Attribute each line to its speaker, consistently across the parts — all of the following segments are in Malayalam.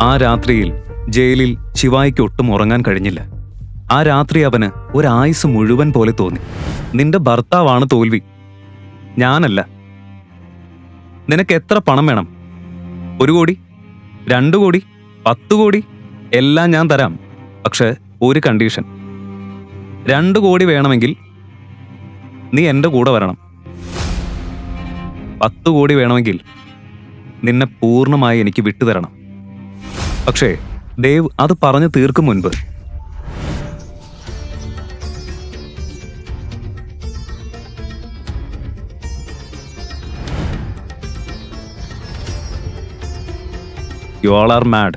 Speaker 1: ആ രാത്രിയിൽ ജയിലിൽ ശിവായിക്ക് ഒട്ടും ഉറങ്ങാൻ കഴിഞ്ഞില്ല. ആ രാത്രി അവന് ഒരായുസ് മുഴുവൻ പോലെ തോന്നി. നിന്റെ ഭർത്താവാണ് തോൽവി. ഞാനല്ല. നിനക്ക് എത്ര പണം വേണം? ഒരു കോടി രണ്ടു കോടി പത്തു കോടി? എല്ലാം ഞാൻ തരാം. പക്ഷെ ഒരു കണ്ടീഷൻ. രണ്ടു കോടി വേണമെങ്കിൽ നീ എന്റെ കൂടെ വരണം. പത്ത് കോടി വേണമെങ്കിൽ നിന്നെ പൂർണമായി എനിക്ക് വിട്ടുതരണം. പക്ഷേ ദേവ് അത് പറഞ്ഞു തീർക്കും മുൻപ്. യു ആൾ ആർ മാഡ്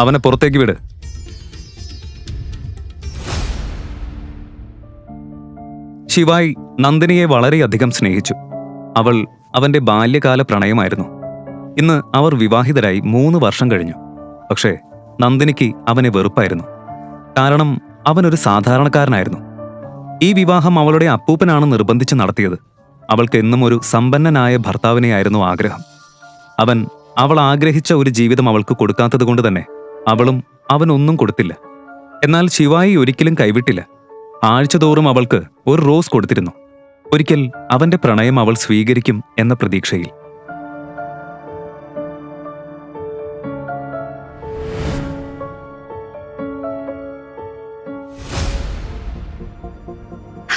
Speaker 1: അവനെ പുറത്തേക്ക് വിട്. ശിവായ് നന്ദിനിയെ വളരെയധികം സ്നേഹിച്ചു. അവൾ അവന്റെ ബാല്യകാല പ്രണയമായിരുന്നു. ഇന്ന് അവർ വിവാഹിതരായി മൂന്ന് വർഷം കഴിഞ്ഞു. പക്ഷേ നന്ദിനിക്ക് അവനെ വെറുപ്പായിരുന്നു. കാരണം അവനൊരു സാധാരണക്കാരനായിരുന്നു. ഈ വിവാഹം അവളുടെ അപ്പൂപ്പനാണ് നിർബന്ധിച്ച് നടത്തിയത്. അവൾക്ക് എന്നും ഒരു സമ്പന്നനായ ഭർത്താവിനെയായിരുന്നു ആഗ്രഹം. അവൻ അവൾ ആഗ്രഹിച്ച ഒരു ജീവിതം അവൾക്ക് കൊടുക്കാത്തതുകൊണ്ട് തന്നെ അവളും അവനൊന്നും കൊടുത്തില്ല. എന്നാൽ ശിവായി ഒരിക്കലും കൈവിട്ടില്ല. ആഴ്ചതോറും അവൾക്ക് ഒരു റോസ് കൊടുത്തിരുന്നു. ഒരിക്കൽ അവന്റെ പ്രണയം അവൾ സ്വീകരിക്കും എന്ന പ്രതീക്ഷയിൽ.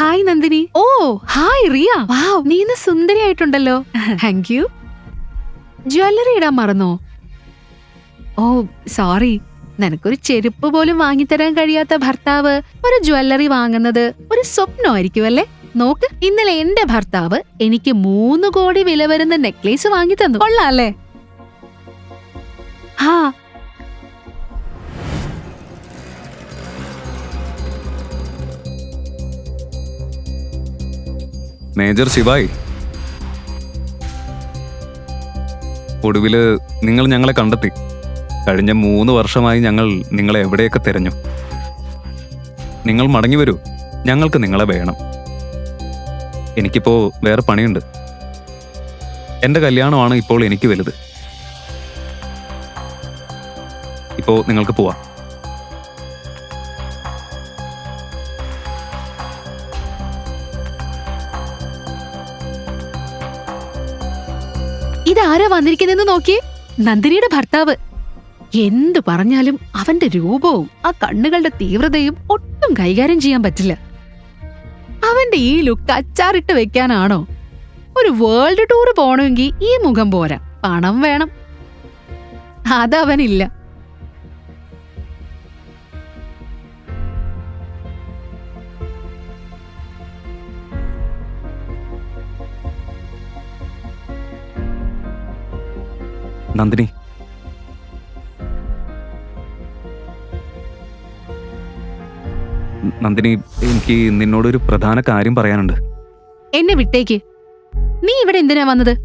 Speaker 2: Hi Nandini oh hi Riya. Wow നീ ഇന്ന് സുന്ദരിയായിട്ടുണ്ടല്ലോ. താങ്ക് യു ജ്വല്ലറി ഇടാൻ മറന്നോ? ഓ സോറി നിനക്കൊരു ചെരുപ്പ് പോലും വാങ്ങിത്തരാൻ കഴിയാത്ത ഭർത്താവ് ഒരു ജ്വല്ലറി വാങ്ങുന്നത് ഒരു സ്വപ്നമായിരിക്കും അല്ലേ? നോക്ക് ഇന്നലെ എന്റെ ഭർത്താവ് എനിക്ക് മൂന്ന് കോടി വില വരുന്ന നെക്ലേസ് വാങ്ങി തന്നു കൊള്ളാല്ലേ ആ
Speaker 1: മേജർ ശിവായി. ഒടുവിൽ നിങ്ങൾ ഞങ്ങളെ കണ്ടെത്തി. കഴിഞ്ഞ മൂന്ന് വർഷമായി ഞങ്ങൾ നിങ്ങളെ എവിടെയൊക്കെ തിരഞ്ഞു. നിങ്ങൾ മടങ്ങി വരൂ. ഞങ്ങൾക്ക് നിങ്ങളെ വേണം. എനിക്കിപ്പോൾ വേറെ പണിയുണ്ട്. എന്റെ കല്യാണമാണ് ഇപ്പോൾ എനിക്ക് വലുത്. ഇപ്പോൾ നിങ്ങൾക്ക് പോവാം.
Speaker 2: ഇതാരാ വന്നിരിക്കുന്നെന്ന് നോക്കിയേ നന്ദിനിയുടെ ഭർത്താവ്. എന്തു പറഞ്ഞാലും അവന്റെ രൂപവും ആ കണ്ണുകളുടെ തീവ്രതയും ഒട്ടും കൈകാര്യം ചെയ്യാൻ പറ്റില്ല. അവന്റെ ഈ ലുക്ക് അച്ചാറിട്ട് വെക്കാനാണോ? ഒരു വേൾഡ് ടൂർ പോണമെങ്കിൽ ഈ മുഖം പോരാ. പണം വേണം. അതവനില്ല
Speaker 1: നന്ദിനി. നന്ദിനി എനിക്ക് നിന്നോടൊരു പ്രധാന കാര്യം പറയാനുണ്ട്.
Speaker 2: എന്നെ വിട്ടേക്ക്. നീ ഇവിടെ എന്തിനാ വന്നത്?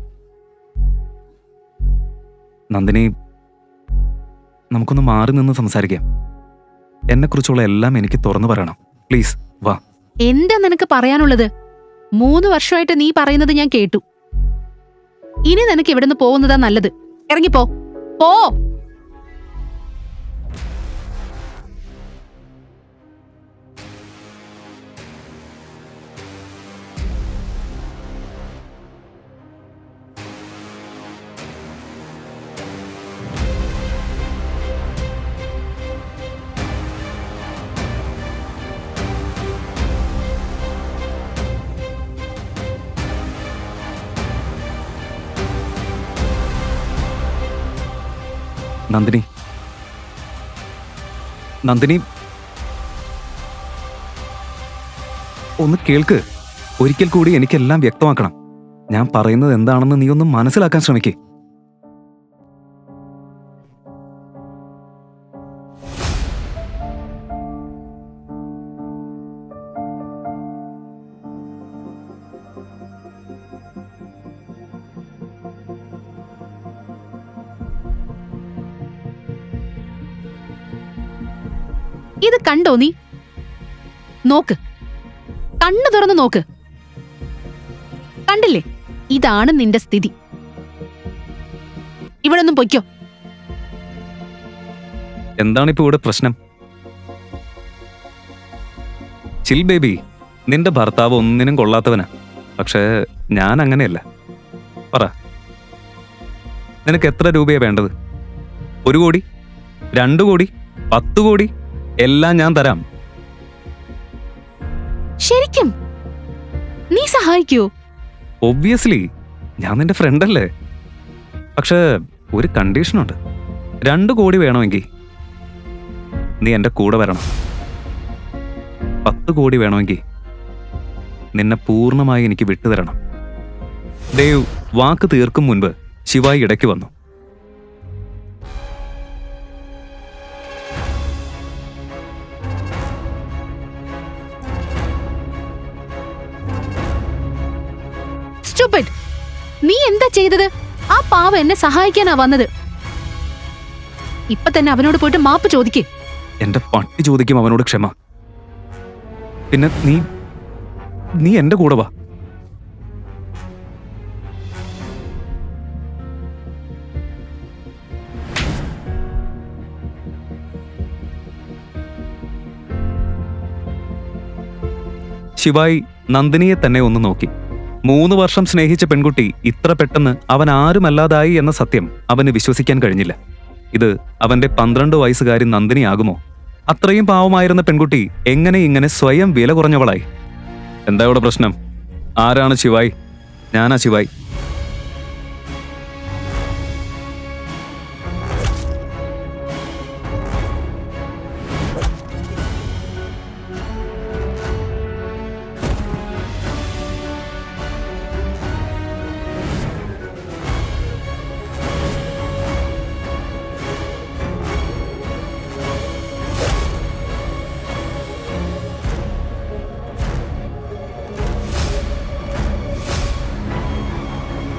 Speaker 1: നന്ദിനി നമുക്കൊന്ന് മാറി നിന്ന് സംസാരിക്കാം. എന്നെക്കുറിച്ചുള്ള എല്ലാം എനിക്ക് തുറന്നു പറയണം. പ്ലീസ് വാ.
Speaker 2: എന്താ നിനക്ക് പറയാനുള്ളത്? മൂന്ന് വർഷമായിട്ട് നീ പറയുന്നത് ഞാൻ കേട്ടു. ഇനി നിനക്ക് ഇവിടുന്ന് പോകുന്നതാ നല്ലത്. ഇറങ്ങിപ്പോ. പോ.
Speaker 1: നന്ദിനി. നന്ദിനി. ഒന്ന് കേൾക്ക്. ഒരിക്കൽ കൂടി എനിക്കെല്ലാം വ്യക്തമാക്കണം. ഞാൻ പറയുന്നത് എന്താണെന്ന് നീ ഒന്ന് മനസ്സിലാക്കാൻ ശ്രമിക്കേ.
Speaker 2: കണ്ടോ നീ? നോക്ക്. കണ്ണു തുറന്ന് നോക്ക്. കണ്ടില്ലേ? ഇതാണ് നിന്റെ സ്ഥിതി. ഇവിടെ ഒന്നും പൊയ്ക്കോ.
Speaker 1: എന്താണിപ്പോ ഇവിടെ പ്രശ്നം? ചിൽ ബേബി നിന്റെ ഭർത്താവ് ഒന്നിനും കൊള്ളാത്തവനാ. പക്ഷേ ഞാൻ അങ്ങനെയല്ല. പറ. നിനക്ക് എത്ര രൂപയാ വേണ്ടത്? ഒരു കോടി? രണ്ടു കോടി? പത്ത് കോടി? എല്ലാം ഞാൻ തരാം.
Speaker 2: ശരിക്കും? നീ സഹായിക്കൂ.
Speaker 1: ഒബ്വിയസ്ലി ഞാൻ നിന്റെ ഫ്രണ്ട് അല്ലേ? പക്ഷേ ഒരു കണ്ടീഷനുണ്ട് രണ്ടു കോടി വേണമെങ്കിൽ നീ എന്റെ കൂടെ വരണം. പത്ത് കോടി വേണമെങ്കിൽ നിന്നെ പൂർണമായി എനിക്ക് വിട്ടുതരണം. ദേവ് വാക്ക് തീർക്കും മുൻപ് ശിവായി ഇടയ്ക്ക് വന്നു.
Speaker 2: സ്റ്റുപ്പിഡ് നീ എന്താ ചെയ്തത്? ആ പാവ എന്നെ സഹായിക്കാനാ വന്നത്. ഇപ്പൊ തന്നെ അവനോട് പോയിട്ട് മാപ്പ് ചോദിക്കേ.
Speaker 1: എന്റെ പട്ടി ചോദിക്കും അവനോട് ക്ഷമ. പിന്നെ നീ നീ എന്റെ കൂടെ വാ. ശിവായി നന്ദിനിയെ തന്നെ ഒന്ന് നോക്കി. മൂന്ന് വർഷം സ്നേഹിച്ച പെൺകുട്ടി ഇത്ര പെട്ടെന്ന് അവൻ ആരുമല്ലാതായി എന്ന സത്യം അവന് വിശ്വസിക്കാൻ കഴിഞ്ഞില്ല. ഇത് അവന്റെ പന്ത്രണ്ട് വയസ്സുകാരി നന്ദിനിയാകുമോ? അത്രയും പാവമായിരുന്ന പെൺകുട്ടി എങ്ങനെ ഇങ്ങനെ സ്വയം വില കുറഞ്ഞവളായി? എന്താ ഇവിടെ പ്രശ്നം? ആരാണ് ശിവായി? ഞാനാ ശിവായി.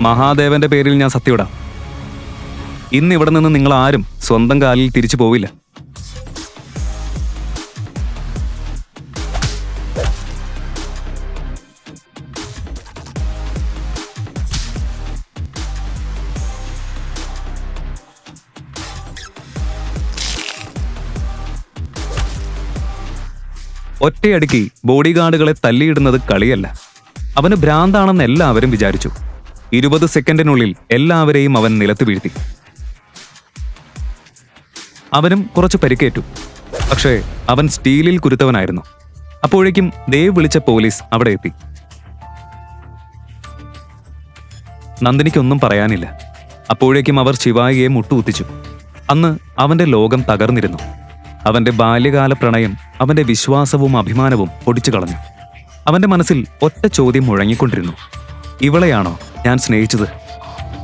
Speaker 1: മഹാദേവന്റെ പേരിൽ ഞാൻ സത്യവിടാം. ഇന്ന് ഇവിടെ നിന്ന് നിങ്ങൾ ആരും സ്വന്തം കാലിൽ തിരിച്ചു പോവില്ല. ഒറ്റയടുക്കി ബോഡിഗാർഡുകളെ തല്ലിയിടുന്നത് കളിയല്ല. അവന് ഭ്രാന്താണെന്ന് എല്ലാവരും വിചാരിച്ചു. ഇരുപത് സെക്കൻഡിനുള്ളിൽ എല്ലാവരെയും അവൻ നിലത്ത് വീഴ്ത്തി. അവനും കുറച്ച് പരിക്കേറ്റു. പക്ഷേ അവൻ സ്റ്റീലിൽ കുരുത്തവനായിരുന്നു. അപ്പോഴേക്കും ദേവ് വിളിച്ച പോലീസ് അവിടെ എത്തി. നന്ദിനിക്കൊന്നും പറയാനില്ല. അപ്പോഴേക്കും അവർ ശിവായിയെ മുട്ടുകുത്തിച്ചു. അന്ന് അവന്റെ ലോകം തകർന്നിരുന്നു. അവന്റെ ബാല്യകാല പ്രണയം അവന്റെ വിശ്വാസവും അഭിമാനവും പൊടിച്ചു കളഞ്ഞു അവന്റെ മനസ്സിൽ ഒറ്റ ചോദ്യം മുഴങ്ങിക്കൊണ്ടിരുന്നു. ഇവളെയാണോ ഞാൻ സ്നേഹിച്ചത്?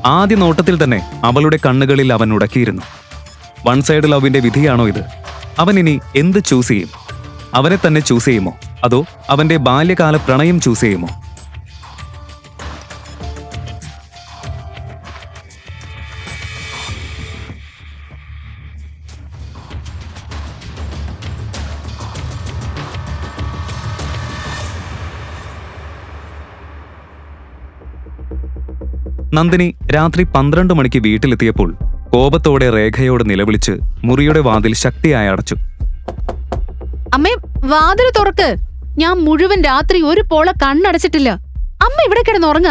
Speaker 1: ആദ്യ നോട്ടത്തിൽ തന്നെ അവളുടെ കണ്ണുകളിൽ അവൻ ഉടക്കിയിരുന്നു. വൺ സൈഡ് ലവിന്റെ വിധിയാണോ ഇത്? അവൻ ഇനി എന്ത് ചൂസ് ചെയ്യും? അവനെ തന്നെ ചൂസ് ചെയ്യുമോ? അതോ അവന്റെ ബാല്യകാല പ്രണയം ചൂസ് ചെയ്യുമോ? നന്ദിനി രാത്രി പന്ത്രണ്ട് മണിക്ക് വീട്ടിലെത്തിയപ്പോൾ കോപത്തോടെ രേഖയോട് നിലവിളിച്ച് മുറിയുടെ വാതിൽ ശക്തിയായി അടച്ചു.
Speaker 2: അമ്മേ വാതിൽ തുറക്ക്. ഞാൻ മുഴുവൻ രാത്രി ഒരു പോള കണ്ണടച്ചിട്ടില്ല. അമ്മ ഇവിടെ കിടന്നുറങ്ങ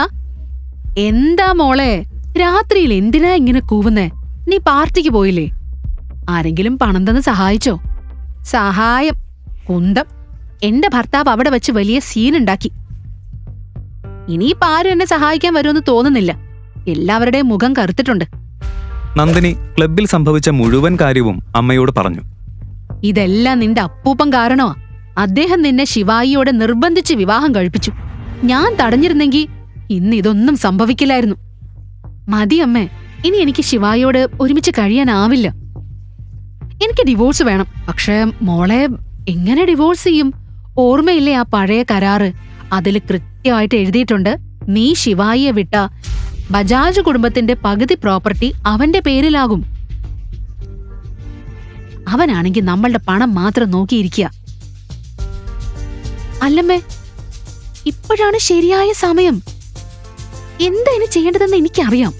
Speaker 2: എന്താ മോളെ രാത്രിയിൽ എന്തിനാ ഇങ്ങനെ കൂവുന്നേ? നീ പാർട്ടിക്ക് പോയില്ലേ? ആരെങ്കിലും പണം തന്ന് സഹായിച്ചോ? സഹായം കുന്തം. എന്റെ ഭർത്താവ് അവിടെ വെച്ച് വലിയ സീനുണ്ടാക്കി. ഇനിയിപ്പോ ആരും എന്നെ സഹായിക്കാൻ വരുമെന്ന് തോന്നുന്നില്ല. എല്ലാവരുടെയും മുഖം കറുത്തിട്ടുണ്ട്.
Speaker 1: നന്ദിനി ക്ലബിൽ സംഭവിച്ച മുഴുവൻ കാര്യവും അമ്മയോട് പറഞ്ഞു.
Speaker 2: ഇതെല്ലാം നിന്റെ അപ്പൂപ്പൻ കാരണമാ. അദ്ദേഹം നിന്നെ ശിവായിയോടെ നിർബന്ധിച്ച് വിവാഹം കഴിപ്പിച്ചു. ഞാൻ തടഞ്ഞിരുന്നെങ്കിൽ ഇന്ന് ഇതൊന്നും സംഭവിക്കില്ലായിരുന്നു. മതി അമ്മേ ഇനി എനിക്ക് ശിവായിയോട് ഒരുമിച്ച് കഴിയാനാവില്ല. എനിക്ക് ഡിവോഴ്സ് വേണം. പക്ഷേ മോളെ എങ്ങനെ ഡിവോഴ്സ് ചെയ്യും? ഓർമ്മയില്ലേ ആ പഴയ കരാറ്? അതിൽ കൃത്യമായിട്ട് എഴുതിയിട്ടുണ്ട് നീ ശിവായിയെ വിട്ട ബജാജ് കുടുംബത്തിന്റെ പകുതി പ്രോപ്പർട്ടി അവന്റെ പേരിലാകും. അവനാണെങ്കിൽ നമ്മളുടെ പണം മാത്രം നോക്കിയിരിക്കുക. അല്ലമ്മേ ഇപ്പോഴാണ് ശരിയായ സമയം. എന്താ ഇനി ചെയ്യേണ്ടതെന്ന് എനിക്കറിയാം.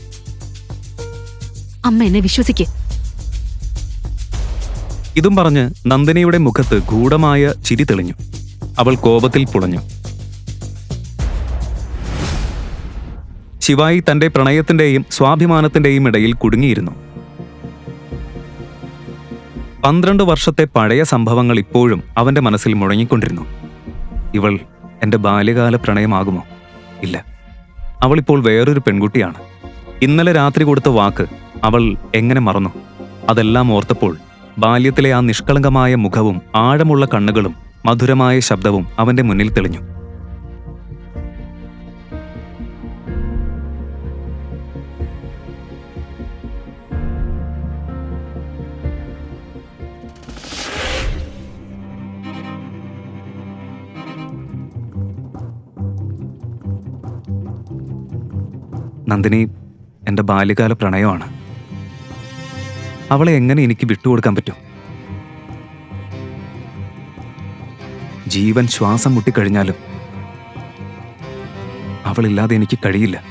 Speaker 2: അമ്മ എന്നെ വിശ്വസിക്ക്.
Speaker 1: ഇതും പറഞ്ഞ് നന്ദിനിയുടെ മുഖത്ത് ഗൂഢമായ ചിരി തെളിഞ്ഞു. അവൾ കോപത്തിൽ പുളഞ്ഞു. ശിവായി തന്റെ പ്രണയത്തിന്റെയും സ്വാഭിമാനത്തിന്റെയും ഇടയിൽ കുടുങ്ങിയിരുന്നു. പന്ത്രണ്ട് വർഷത്തെ പഴയ സംഭവങ്ങൾ ഇപ്പോഴും അവന്റെ മനസ്സിൽ മുഴങ്ങിക്കൊണ്ടിരുന്നു. ഇവൾ എന്റെ ബാല്യകാല പ്രണയമാകുമോ? ഇല്ല. അവളിപ്പോൾ വേറൊരു പെൺകുട്ടിയാണ്. ഇന്നലെ രാത്രി കൊടുത്ത വാക്ക് അവൾ എങ്ങനെ മറന്നു? അതെല്ലാം ഓർത്തപ്പോൾ ബാല്യത്തിലെ ആ നിഷ്കളങ്കമായ മുഖവും ആഴമുള്ള കണ്ണുകളും മധുരമായ ശബ്ദവും അവന്റെ മുന്നിൽ തെളിഞ്ഞു. നന്ദിനി എന്റെ ബാല്യകാല പ്രണയമാണ്. അവളെ എങ്ങനെ എനിക്ക് വിട്ടുകൊടുക്കാൻ പറ്റും? ജീവൻ ശ്വാസം മുട്ടിക്കഴിഞ്ഞാലും അവളില്ലാതെ എനിക്ക് കഴിയില്ല.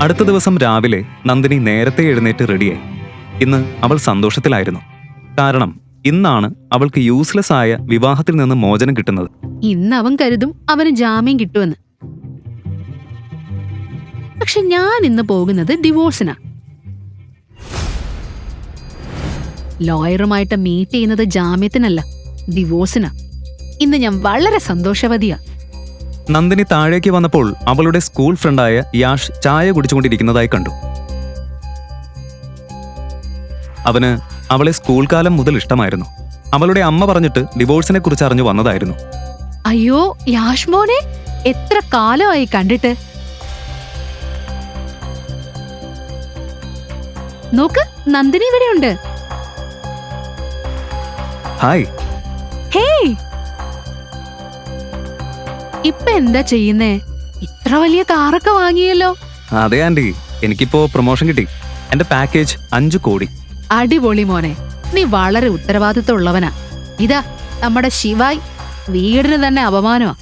Speaker 1: അടുത്ത ദിവസം രാവിലെ നന്ദിനി നേരത്തെ എഴുന്നേറ്റ് റെഡിയായി. ഇന്ന് അവൾ സന്തോഷത്തിലായിരുന്നു. കാരണം ഇന്നാണ് അവൾക്ക് യൂസ്ലെസ് ആയ വിവാഹത്തിൽ നിന്ന് മോചനം കിട്ടുന്നത്.
Speaker 2: ഇന്ന് അവൻ കരുതും അവന് ജാമ്യം കിട്ടുമെന്ന്. പക്ഷെ ഞാൻ ഇന്ന് പോകുന്നത് ഡിവോഴ്സിനാ ലോയറുമായിട്ട് മീറ്റ് ചെയ്യുന്നത് ജാമ്യത്തിനല്ല ഡിവോഴ്സിനാ ഇന്ന് ഞാൻ വളരെ സന്തോഷവതിയാ.
Speaker 1: നന്ദിനി താഴേക്ക് വന്നപ്പോൾ അവളുടെ സ്കൂൾ ഫ്രണ്ടായ യാഷ് ചായ കുടിച്ചുകൊണ്ടിരിക്കുന്നതായി കണ്ടു. അവന് അവളെ സ്കൂൾ കാലം മുതൽ ഇഷ്ടമായിരുന്നു. അവളുടെ അമ്മ പറഞ്ഞിട്ട് ഡിവോഴ്സിനെ കുറിച്ച് അറിഞ്ഞു വന്നതായിരുന്നു.
Speaker 2: അയ്യോ യാഷ്മോനെ എത്ര കാലമായി കണ്ടിട്ട്? നോക്ക് നന്ദിനി ഇവിടെയുണ്ട്.
Speaker 1: ഹായ്.
Speaker 2: ഹേയ്. ഇപ്പൊ എന്താ ചെയ്യുന്നേ? ഇത്ര വലിയ കാറൊക്കെ വാങ്ങിയല്ലോ.
Speaker 1: അതെ ആന്റി. എനിക്കിപ്പോ പ്രൊമോഷൻ കിട്ടി. എന്റെ പാക്കേജ് അഞ്ചു കോടി.
Speaker 2: അടിപൊളി മോനെ. നീ വളരെ ഉത്തരവാദിത്തമുള്ളവനാ. ഇതാ നമ്മുടെ ശിവായ് വീടിന് തന്നെ അപമാനമാ.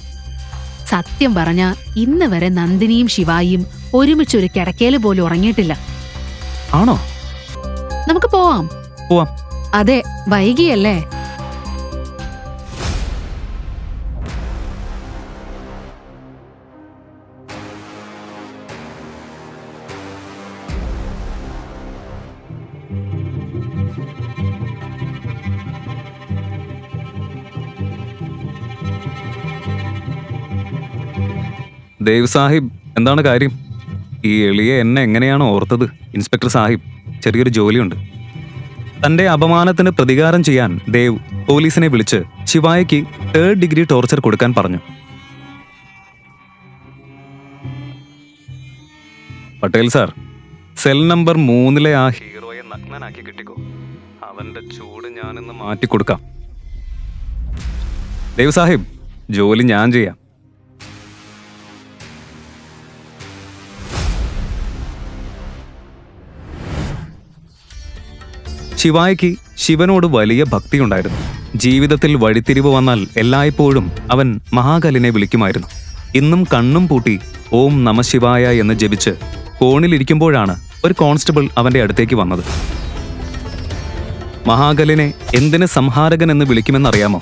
Speaker 2: സത്യം പറഞ്ഞ ഇന്ന് വരെ നന്ദിനിയും ശിവായിയും ഒരുമിച്ച് ഒരു കിടക്കയിൽ പോലും ഉറങ്ങിയിട്ടില്ല.
Speaker 1: ആണോ?
Speaker 2: നമുക്ക് പോവാം.
Speaker 1: പോവാം.
Speaker 2: അതെ വൈകിയല്ലേ?
Speaker 1: ദേവ് സാഹിബ് എന്താണ് കാര്യം? ഈ എളിയെ എന്നെ എങ്ങനെയാണ് ഓർത്തത്? ഇൻസ്പെക്ടർ സാഹിബ് ചെറിയൊരു ജോലിയുണ്ട്. തന്റെ അപമാനത്തിന് പ്രതികാരം ചെയ്യാൻ ദേവ് പോലീസിനെ വിളിച്ച് ശിവായിക്ക് തേർഡ് ഡിഗ്രി ടോർച്ചർ കൊടുക്കാൻ പറഞ്ഞു. പട്ടേൽ സാർ സെൽ നമ്പർ മൂന്നിലെ ആ ഹീറോയെ നഗ്നനാക്കി കിട്ടിക്കോ. അവന്റെ ചൂട് ഞാനിന്ന് മാറ്റിക്കൊടുക്കാം. ദേവ് സാഹിബ് ജോലി ഞാൻ ചെയ്യാം. ശിവായ്ക്ക് ശിവനോട് വലിയ ഭക്തിയുണ്ടായിരുന്നു ജീവിതത്തിൽ വഴിത്തിരിവ് വന്നാൽ എല്ലായ്പ്പോഴും അവൻ മഹാകലിനെ വിളിക്കുമായിരുന്നു. ഇന്നും കണ്ണും പൂട്ടി ഓം നമശിവായ എന്ന് ജപിച്ച് കോണിലിരിക്കുമ്പോഴാണ് ഒരു കോൺസ്റ്റബിൾ അവന്റെ അടുത്തേക്ക് വന്നത്. മഹാകലിനെ എന്തിന് സംഹാരകൻ എന്ന് വിളിക്കുമെന്നറിയാമോ?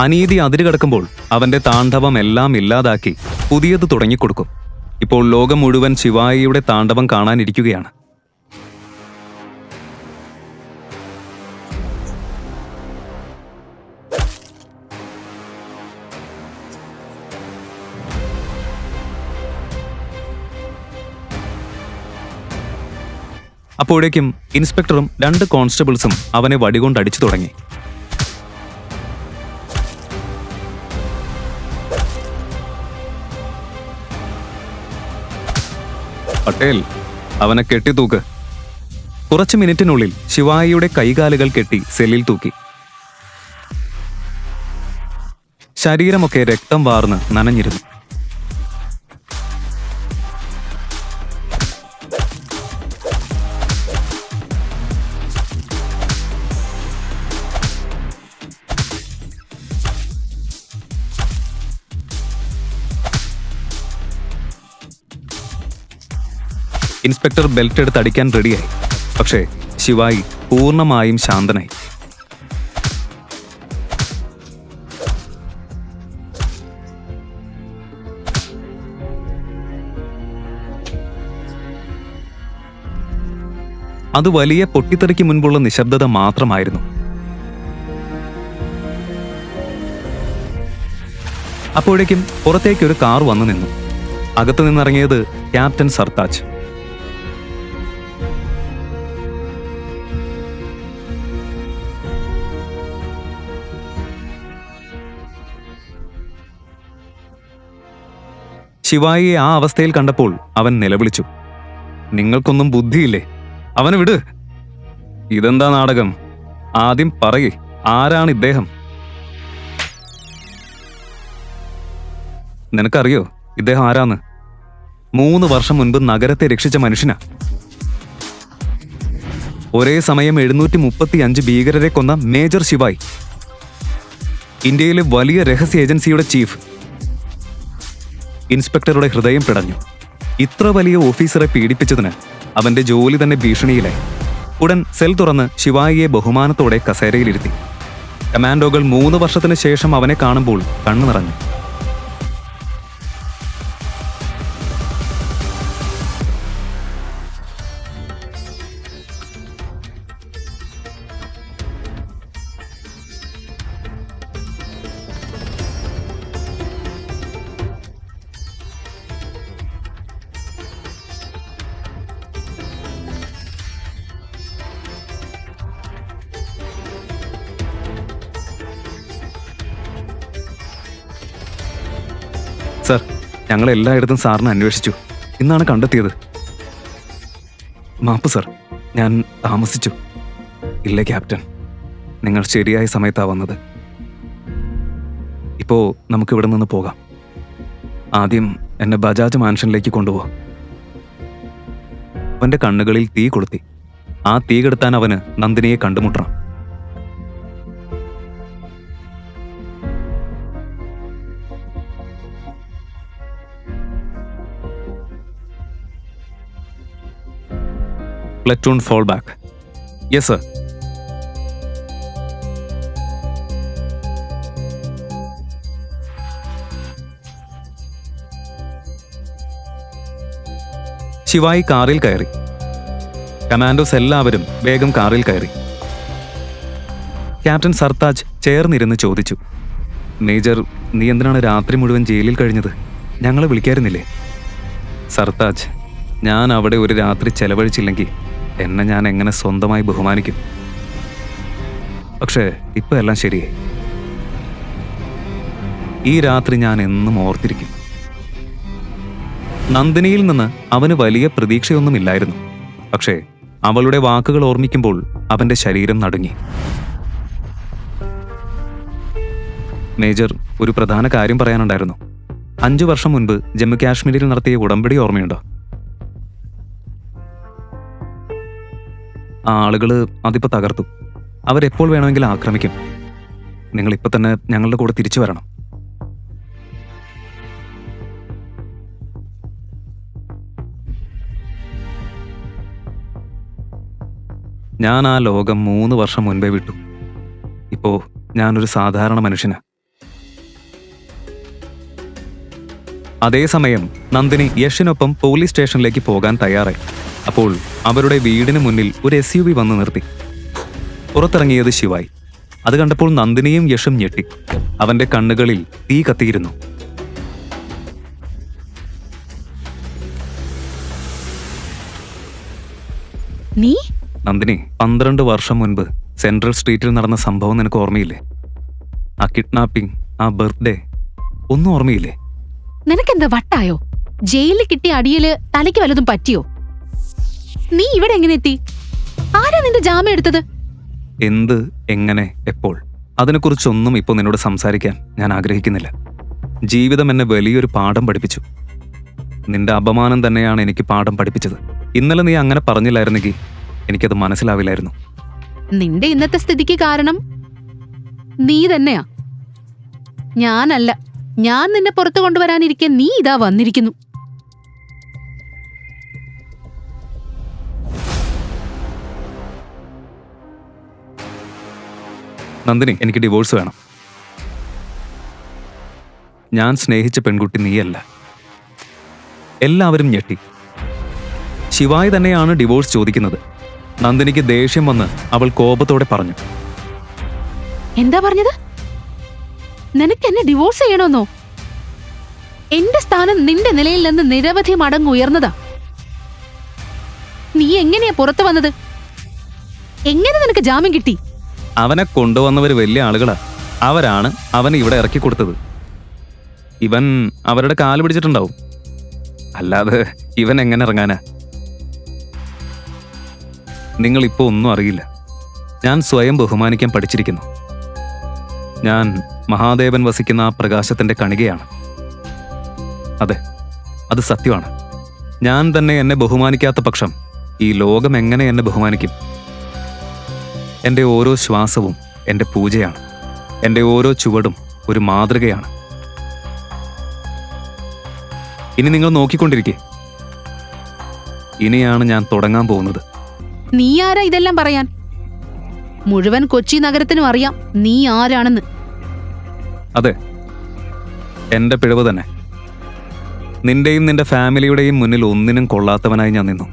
Speaker 1: അനീതി അതിരുകടക്കുമ്പോൾ അവന്റെ താണ്ഡവം എല്ലാം ഇല്ലാതാക്കി പുതിയത് തുടങ്ങിക്കൊടുക്കും. ഇപ്പോൾ ലോകം മുഴുവൻ ശിവായിയുടെ താണ്ഡവം കാണാനിരിക്കുകയാണ്. അപ്പോഴേക്കും ഇൻസ്പെക്ടറും രണ്ട് കോൺസ്റ്റബിൾസും അവനെ വടികൊണ്ട് അടിച്ചു തുടങ്ങി. പട്ടേൽ അവനെ കെട്ടിത്തൂക്ക് കുറച്ച് മിനിറ്റിനുള്ളിൽ ശിവായിയുടെ കൈകാലുകൾ കെട്ടി സെല്ലിൽ തൂക്കി. ശരീരമൊക്കെ രക്തം വാർന്ന് നനഞ്ഞിരുന്നു. ഇൻസ്പെക്ടർ ബെൽറ്റ് എടുത്ത് അടിക്കാൻ റെഡിയായി. പക്ഷേ ശിവായി പൂർണമായും ശാന്തനായി. അത് വലിയ പൊട്ടിത്തെറിക്ക് മുൻപുള്ള നിശബ്ദത മാത്രമായിരുന്നു. അപ്പോഴേക്കും പുറത്തേക്കൊരു കാർ വന്നു നിന്നു. അകത്തു നിന്നിറങ്ങിയത് ക്യാപ്റ്റൻ സർത്താജ് ശിവായിയെ ആ അവസ്ഥയിൽ കണ്ടപ്പോൾ അവൻ നിലവിളിച്ചു. നിങ്ങൾക്കൊന്നും ബുദ്ധിയില്ലേ? അവനെ വിട്. ഇതെന്താ നാടകം? ആദ്യം പറയേ ആരാണ് ഇദ്ദേഹം? നിനക്കറിയോ ഇദ്ദേഹം ആരാന്ന്? മൂന്ന് വർഷം മുൻപ് നഗരത്തെ രക്ഷിച്ച മനുഷ്യനാ. ഒരേ സമയം എഴുന്നൂറ്റി മുപ്പത്തി അഞ്ച് ഭീകരരെ കൊന്ന മേജർ ശിവായി. ഇന്ത്യയിലെ വലിയ രഹസ്യ ഏജൻസിയുടെ ചീഫ്. ഇൻസ്പെക്ടറുടെ ഹൃദയം പിടഞ്ഞു. ഇത്ര വലിയ ഓഫീസറെ പീഡിപ്പിച്ചതിന് അവന്റെ ജോലി തന്നെ ഭീഷണിയിലായി. ഉടൻ സെൽ തുറന്ന് ശിവായിയെ ബഹുമാനത്തോടെ കസേരയിലിരുത്തി. കമാൻഡോകൾ മൂന്ന് വർഷത്തിന് ശേഷം അവനെ കാണുമ്പോൾ കണ്ണു നിറഞ്ഞു. സർ ഞങ്ങൾ എല്ലായിടത്തും സാറിനെ അന്വേഷിച്ചു. ഇന്നാണ് കണ്ടെത്തിയത്. മാപ്പ് സർ ഞാൻ താമസിച്ചു. ഇല്ല ക്യാപ്റ്റൻ? നിങ്ങൾ ശരിയായ സമയത്താണ് വന്നത്. ഇപ്പോ നമുക്ക് ഇവിടെ നിന്ന് പോകാം. ആദ്യം എന്നെ ബജാജ് മാൻഷനിലേക്ക് കൊണ്ടുപോകാം അവന്റെ കണ്ണുകളിൽ തീ കൊളുത്തി. ആ തീ കെടുത്താൻ അവന് നന്ദിനിയെ കണ്ടുമുട്ടണം. Platoon fall back yes sir Shivaay കാറിൽ കയറി. കമാൻഡോസ് എല്ലാവരും വേഗം കാറിൽ കയറി. ക്യാപ്റ്റൻ സർത്താജ് ചേർന്നിരുന്ന് ചോദിച്ചു മേജർ നീ എന്തിനാണ് രാത്രി മുഴുവൻ ജയിലിൽ കഴിഞ്ഞത് ഞങ്ങളെ വിളിക്കായിരുന്നില്ലേ? സർത്താജ് ഞാൻ അവിടെ ഒരു രാത്രി ചെലവഴിച്ചില്ലെങ്കിൽ എന്നെ ഞാൻ എങ്ങനെ സ്വന്തമായി ബഹുമാനിക്കും? പക്ഷേ ഇപ്പൊ എല്ലാം ശരിയായി. ഈ രാത്രി ഞാൻ എന്നും ഓർത്തിരിക്കും. നന്ദിനിയിൽ നിന്ന് അവന് വലിയ പ്രതീക്ഷയൊന്നുമില്ലായിരുന്നു. പക്ഷേ അവളുടെ വാക്കുകൾ ഓർമ്മിക്കുമ്പോൾ അവന്റെ ശരീരം നടുങ്ങി. മേജർ ഒരു പ്രധാന കാര്യം പറയാനുണ്ടായിരുന്നു. അഞ്ചു വർഷം മുൻപ് ജമ്മു കാശ്മീരിൽ നടത്തിയ ഉടമ്പടി ഓർമ്മയുണ്ടോ? ആ അതിപ്പോൾ അതിപ്പോ തകർത്തു. അവരെപ്പോൾ വേണമെങ്കിലും ആക്രമിക്കും. നിങ്ങൾ ഇപ്പൊ തന്നെ ഞങ്ങളുടെ കൂടെ തിരിച്ചു വരണം. ഞാൻ ആ ലോകം മൂന്ന് വർഷം മുൻപേ വിട്ടു. ഇപ്പോ ഞാനൊരു സാധാരണ മനുഷ്യന്. അതേസമയം നന്ദിനി യഷിനൊപ്പം പോലീസ് സ്റ്റേഷനിലേക്ക് പോകാൻ തയ്യാറായി. അപ്പോൾ അവരുടെ വീടിന് മുന്നിൽ ഒരു എസ് യു വി വന്ന് നിർത്തി. പുറത്തിറങ്ങിയത് ശിവായി. അത് കണ്ടപ്പോൾ നന്ദിനിയും യഷും ഞെട്ടി. അവന്റെ കണ്ണുകളിൽ തീ കത്തിയിരുന്നു.
Speaker 2: നീ?
Speaker 1: നന്ദിനി പന്ത്രണ്ട് വർഷം മുൻപ് സെൻട്രൽ സ്ട്രീറ്റിൽ നടന്ന സംഭവം നിനക്ക് ഓർമ്മയില്ലേ? ആ കിഡ്നാപ്പിംഗ് ആ ബർത്ത്ഡേ ഒന്നും ഓർമ്മയില്ലേ?
Speaker 2: നിനക്കെന്താ വട്ടായോ? ജയിലിൽ കിട്ടിയ അടിയിൽ തലയ്ക്ക് വല്ലതും പറ്റിയോ? നീ ഇവിടെ എങ്ങനെ എത്തി? ആരാ നിന്റെ ജാമ്യം എടുത്തത്?
Speaker 1: എന്ത് എങ്ങനെ എപ്പോൾ? അതിനെക്കുറിച്ചൊന്നും ഇപ്പോൾ നിന്നോട് സംസാരിക്കാൻ ഞാൻ ആഗ്രഹിക്കുന്നില്ല. ജീവിതം എന്നെ വലിയൊരു പാഠം പഠിപ്പിച്ചു. നിന്റെ അപമാനം തന്നെയാണ് എനിക്ക് പാഠം പഠിപ്പിച്ചത്. ഇന്നലെ നീ അങ്ങനെ പറഞ്ഞില്ലായിരുന്നെങ്കിൽ എനിക്കത് മനസ്സിലാവില്ലായിരുന്നു.
Speaker 2: നിന്റെ ഇന്നത്തെ സ്ഥിതിക്ക് കാരണം നീ തന്നെയാ. ഞാനല്ല. ഞാൻ നിന്നെ പുറത്തു കൊണ്ടുവരാനിരിക്കെ നീ ഇതാ വന്നിരിക്കുന്നു.
Speaker 1: നന്ദിനി എനിക്ക് ഡിവോഴ്സ് വേണം. ഞാൻ സ്നേഹിച്ച പെൺകുട്ടി നീയല്ല. എല്ലാവരും ഞെട്ടി. ശിവായി തന്നെയാണ് ഡിവോഴ്സ് ചോദിക്കുന്നത്. നന്ദിനിക്ക് ദേഷ്യം വന്ന് അവൾ കോപത്തോടെ പറഞ്ഞു.
Speaker 2: എന്താ പറഞ്ഞത്? നിനക്ക് എന്നെ ഡിവോഴ്സ് ചെയ്യണമെന്നോ? എന്റെ സ്ഥാനം നിന്റെ നിലയിൽ നിന്ന് നിരവധി മടങ്ങ് ഉയർന്നതാ. നീ എങ്ങനെയാ പുറത്തു വന്നത്? എങ്ങനെ നിനക്ക് ജാമ്യം കിട്ടി?
Speaker 1: അവനെ കൊണ്ടുവന്നവർ വലിയ ആളുകളാ. അവരാണ് അവനെ ഇവിടെ ഇറക്കി കൊടുത്തത്. ഇവൻ അവരുടെ കാൽ പിടിച്ചിട്ടുണ്ടാവും. അല്ലാതെ ഇവൻ എങ്ങനെ ഇറങ്ങാനാ? നിങ്ങൾ ഇപ്പോൾ ഒന്നും അറിയില്ല. ഞാൻ സ്വയം ബഹുമാനിക്കാൻ പഠിച്ചിരിക്കുന്നു. ഞാൻ മഹാദേവൻ വസിക്കുന്ന ആ പ്രകാശത്തിന്റെ കണികയാണ്. അതെ അത് സത്യമാണ്. ഞാൻ തന്നെ എന്നെ ബഹുമാനിക്കാത്ത പക്ഷം ഈ ലോകം എങ്ങനെ എന്നെ ബഹുമാനിക്കും? എന്റെ ഓരോ ശ്വാസവും എന്റെ പൂജയാണ്. എന്റെ ഓരോ ചുവടും ഒരു മാതൃകയാണ്. ഇനി നിങ്ങൾ നോക്കിക്കൊണ്ടിരിക്കെ. ഇനിയാണ് ഞാൻ തുടങ്ങാൻ പോകുന്നത്.
Speaker 2: നീ ആരാ ഇതെല്ലാം പറയാൻ? മുഴുവൻ കൊച്ചി നഗരത്തിനും അറിയാം നീ ആരാണെന്ന്.
Speaker 1: അതെ. എന്റെ പിഴവ് തന്നെ. നിന്റെയും നിന്റെ ഫാമിലിയുടെയും മുന്നിൽ ഒന്നിനും കൊള്ളാത്തവനായി ഞാൻ നിന്നു.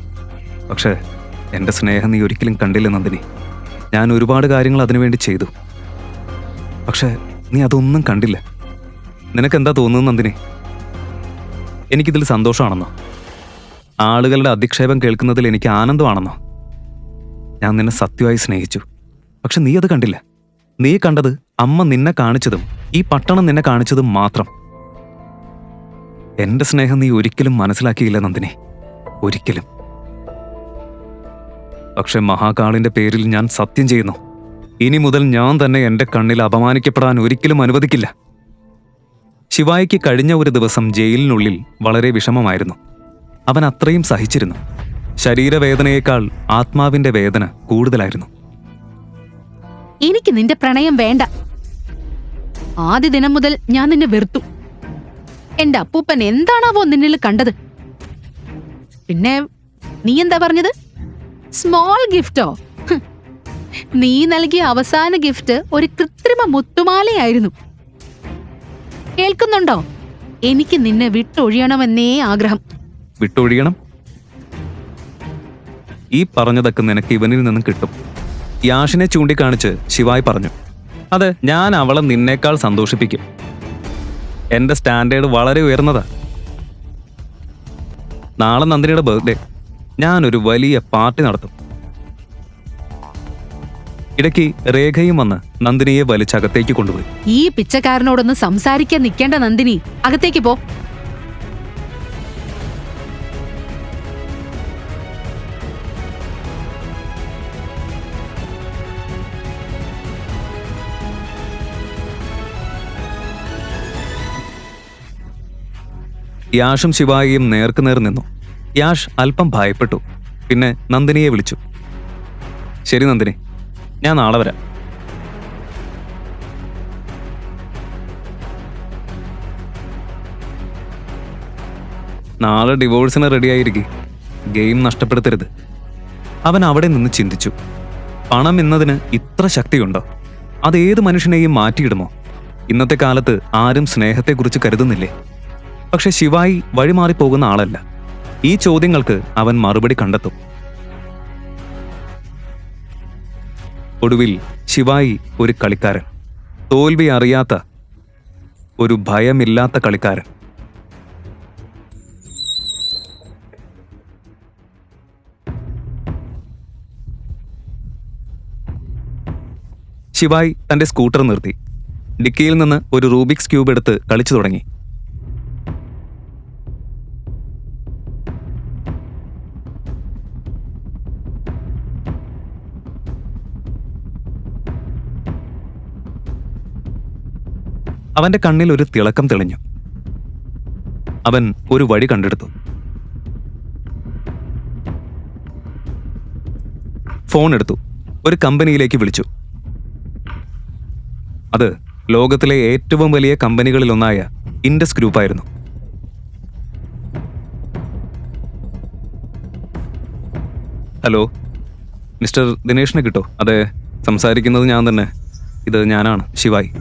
Speaker 1: പക്ഷേ എന്റെ സ്നേഹം നീ ഒരിക്കലും കണ്ടില്ല നന്ദിനി. ഞാൻ ഒരുപാട് കാര്യങ്ങൾ അതിനുവേണ്ടി ചെയ്തു. പക്ഷെ നീ അതൊന്നും കണ്ടില്ല. നിനക്കെന്താ തോന്നുന്നത് നന്ദിനി? എനിക്കിതിൽ സന്തോഷമാണെന്നോ? ആളുകളുടെ അധിക്ഷേപം കേൾക്കുന്നതിൽ എനിക്ക് ആനന്ദമാണെന്നോ? ഞാൻ നിന്നെ സത്യമായി സ്നേഹിച്ചു. പക്ഷെ നീ അത് കണ്ടില്ല. നീ കണ്ടത് അമ്മ നിന്നെ കാണിച്ചതും ഈ പട്ടണം നിന്നെ കാണിച്ചതും മാത്രം. എന്റെ സ്നേഹം നീ ഒരിക്കലും മനസ്സിലാക്കിയില്ല നന്ദിനി. ഒരിക്കലും. പക്ഷെ മഹാകാളിന്റെ പേരിൽ ഞാൻ സത്യം ചെയ്യുന്നു. ഇനി മുതൽ ഞാൻ തന്നെ എന്റെ കണ്ണിൽ അപമാനിക്കപ്പെടാൻ ഒരിക്കലും അനുവദിക്കില്ല. ശിവായിക്ക് കഴിഞ്ഞ ഒരു ദിവസം ജയിലിനുള്ളിൽ വളരെ വിഷമമായിരുന്നു. അവൻ അത്രയും സഹിച്ചിരുന്നു. ശരീരവേദനയേക്കാൾ ആത്മാവിന്റെ വേദന കൂടുതലായിരുന്നു.
Speaker 2: എനിക്ക് നിന്റെ പ്രണയം വേണ്ട. ആദ്യ ദിനം മുതൽ ഞാൻ നിന്നെ വെറുത്തു. എന്റെ അപ്പൂപ്പൻ എന്താണാവോ നിന്നിൽ കണ്ടത്? പിന്നെ നീ എന്താ പറഞ്ഞത്? സ്മോൾ ഗിഫ്റ്റോ നീ നൽകിയ അവസാന ഗിഫ്റ്റ് ഒരു കൃത്രിമ മുത്തുമാലയായിരുന്നു. കേൾക്കുന്നുണ്ടോ? എനിക്ക് നിന്നെ വിട്ടൊഴിയണമെന്നേ ആഗ്രഹം.
Speaker 1: വിട്ടൊഴിയണം? ഈ പറഞ്ഞതൊക്കെ നിനക്ക് ഇവനിൽ നിന്നും കിട്ടും. യാഷിനെ ചൂണ്ടിക്കാണിച്ച് ശിവായി പറഞ്ഞു അതെ ഞാൻ അവളെ നിന്നേക്കാൾ സന്തോഷിപ്പിക്കും. എന്റെ സ്റ്റാൻഡേർഡ് വളരെ ഉയർന്നതാ. നാളെ നന്ദിനിയുടെ ബർത്ത്ഡേ. ഞാനൊരു വലിയ പാർട്ടി നടത്തും. ഇടയ്ക്ക് രേഖയും വന്ന് നന്ദിനിയെ വലിച്ചകത്തേക്ക് കൊണ്ടുപോയി.
Speaker 2: ഈ പിച്ചക്കാരനോടൊന്ന് സംസാരിക്കാൻ നിൽക്കേണ്ട നന്ദിനി അകത്തേക്ക് പോ.
Speaker 1: യാഷും ശിവായിയും നേർക്കുനേർ നിന്നു. യാഷ് അല്പം ഭയപ്പെട്ടു. പിന്നെ നന്ദിനിയെ വിളിച്ചു. ശരി നന്ദിനി ഞാൻ നാളെ വരാം. നാളെ ഡിവോഴ്സിന് റെഡിയായിരിക്കെ. ഗെയിം നഷ്ടപ്പെടുത്തരുത്. അവൻ അവിടെ നിന്ന് ചിന്തിച്ചു. പണം എന്നതിന് ഇത്ര ശക്തിയുണ്ടോ? അത് ഏത് മനുഷ്യനെയും മാറ്റിയിടുമോ? ഇന്നത്തെ കാലത്ത് ആരും സ്നേഹത്തെക്കുറിച്ച് കരുതുന്നില്ലേ? പക്ഷെ ശിവായി വഴിമാറിപ്പോകുന്ന ആളല്ല. ഈ ചോദ്യങ്ങൾക്ക് അവൻ മറുപടി കണ്ടെത്തും. ഒടുവിൽ ശിവായി ഒരു കളിക്കാരൻ തോൽവി അറിയാത്ത ഒരു ഭയമില്ലാത്ത കളിക്കാരൻ. ശിവായി തന്റെ സ്കൂട്ടർ നിർത്തി. ഡിക്കിയിൽ നിന്ന് ഒരു റൂബിക്സ് ക്യൂബ് എടുത്ത് കളിച്ചു തുടങ്ങി. അവന്റെ കണ്ണിൽ ഒരു തിളക്കം തെളിഞ്ഞു. അവൻ ഒരു വഴി കണ്ടെടുത്തു. ഫോൺ എടുത്തു. ഒരു കമ്പനിയിലേക്ക് വിളിച്ചു. അത് ലോകത്തിലെ ഏറ്റവും വലിയ കമ്പനികളിലൊന്നായ ഇൻഡസ് ഗ്രൂപ്പായിരുന്നു. ഹലോ മിസ്റ്റർ ദിനേഷിനെ കിട്ടോ? അതെ സംസാരിക്കുന്നത് ഞാൻ തന്നെ. ഇത് ഞാനാണ് ശിവായി.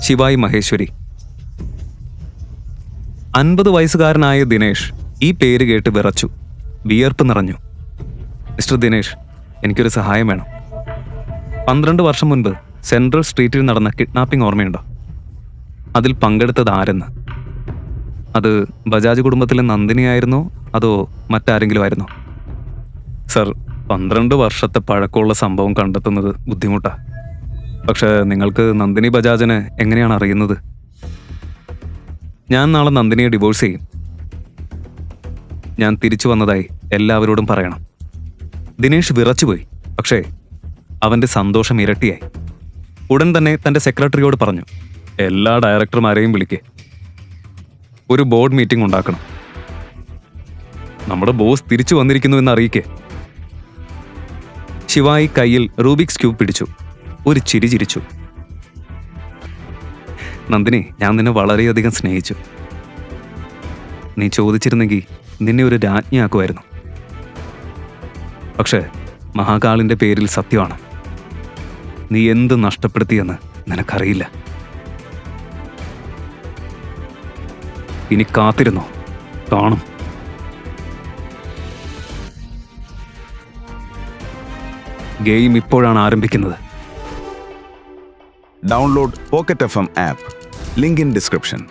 Speaker 1: ശിവായി മഹേശ്വരി. അൻപത് വയസ്സുകാരനായ ദിനേഷ് ഈ പേര് കേട്ട് വിറച്ചു. വിയർപ്പ് നിറഞ്ഞു. മിസ്റ്റർ ദിനേഷ് എനിക്കൊരു സഹായം വേണം. പന്ത്രണ്ട് വർഷം മുൻപ് സെൻട്രൽ സ്ട്രീറ്റിൽ നടന്ന കിഡ്നാപ്പിംഗ് ഓർമ്മയുണ്ടോ? അതിൽ പങ്കെടുത്തത് ആരെന്ന്? അത് ബജാജ് കുടുംബത്തിലെ നന്ദിനിയായിരുന്നോ? അതോ മറ്റാരെങ്കിലും ആയിരുന്നോ സർ പന്ത്രണ്ട് വർഷത്തെ പഴക്കമുള്ള സംഭവം കണ്ടെത്തുന്നത് ബുദ്ധിമുട്ടാ. പക്ഷേ നിങ്ങൾക്ക് നന്ദിനി ബജാജിനെ എങ്ങനെയാണ് അറിയുന്നത്? ഞാൻ നാളെ നന്ദിനിയെ ഡിവോഴ്സ് ചെയ്യും. ഞാൻ തിരിച്ചു വന്നതായി എല്ലാവരോടും പറയണം. ദിനേഷ് വിറച്ചുപോയി. പക്ഷേ അവന്റെ സന്തോഷം ഇരട്ടിയായി. ഉടൻ തന്നെ തന്റെ സെക്രട്ടറിയോട് പറഞ്ഞു എല്ലാ ഡയറക്ടർമാരെയും വിളിക്കേ. ഒരു ബോർഡ് മീറ്റിംഗ് ഉണ്ടാക്കണം. നമ്മുടെ ബോസ് തിരിച്ചു വന്നിരിക്കുന്നു എന്ന് അറിയിക്കേ ശിവായി കയ്യിൽ റൂബിക്സ് ക്യൂബ് പിടിച്ചു. ഒരു ചിരി ചിരിച്ചു. നന്ദിനി ഞാൻ നിന്നെ വളരെയധികം സ്നേഹിച്ചു. നീ ചോദിച്ചിരുന്നെങ്കിൽ നിന്നെ ഒരു രാജ്ഞിയാക്കുമായിരുന്നു. പക്ഷേ മഹാകാളിന്റെ പേരിൽ സത്യമാണ്. നീ എന്ത് നഷ്ടപ്പെടുത്തിയെന്ന് നിനക്കറിയില്ല. ഇനി കാത്തിരുന്നോ? കാണും. ഗെയിം ഇപ്പോഴാണ് ആരംഭിക്കുന്നത്.
Speaker 3: download Pocket FM app. Link in description.